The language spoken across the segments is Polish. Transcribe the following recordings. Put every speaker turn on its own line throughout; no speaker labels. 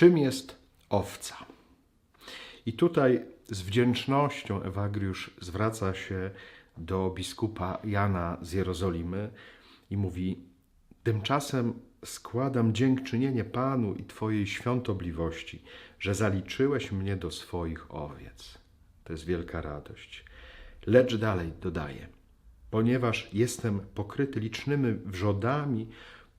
Czym jest owca? I tutaj z wdzięcznością Ewagriusz zwraca się do biskupa Jana z Jerozolimy i mówi: Tymczasem składam dziękczynienie Panu i Twojej świątobliwości, że zaliczyłeś mnie do swoich owiec. To jest wielka radość. Lecz dalej dodaje: Ponieważ jestem pokryty licznymi wrzodami,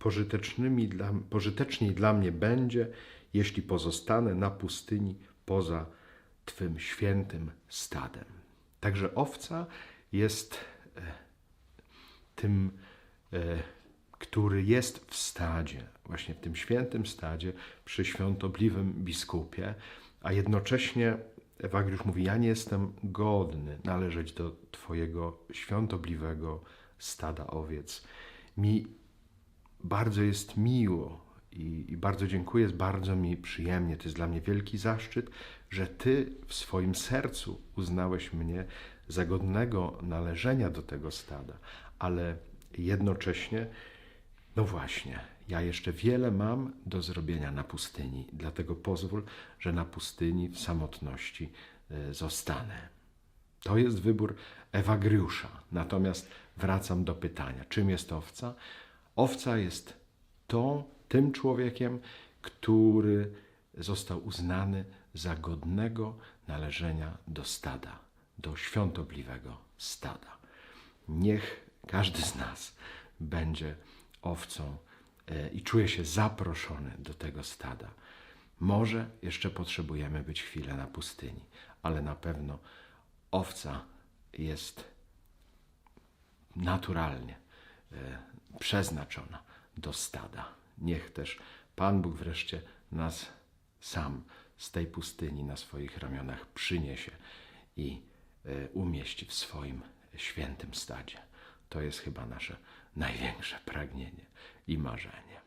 pożytecznymi dla, pożyteczniej dla mnie będzie, jeśli pozostanę na pustyni poza Twym świętym stadem. Także owca jest e, tym, e, który jest w stadzie, właśnie w tym świętym stadzie, przy świątobliwym biskupie, a jednocześnie Ewagriusz mówi: Ja nie jestem godny należeć do Twojego świątobliwego stada owiec. Mi bardzo jest miło i, i bardzo dziękuję, jest bardzo mi przyjemnie. To jest dla mnie wielki zaszczyt, że Ty w swoim sercu uznałeś mnie za godnego należenia do tego stada, ale jednocześnie, no właśnie, ja jeszcze wiele mam do zrobienia na pustyni, dlatego pozwól, że na pustyni w samotności e, zostanę. To jest wybór Ewagriusza. Natomiast wracam do pytania, czym jest owca? Owca jest tą, tym człowiekiem, który został uznany za godnego należenia do stada, do świątobliwego stada. Niech każdy z nas będzie owcą e, i czuje się zaproszony do tego stada. Może jeszcze potrzebujemy być chwilę na pustyni, ale na pewno owca jest naturalnie e, przeznaczona do stada. Niech też Pan Bóg wreszcie nas sam z tej pustyni na swoich ramionach przyniesie i e, umieści w swoim świętym stadzie. To jest chyba nasze największe pragnienie i marzenie.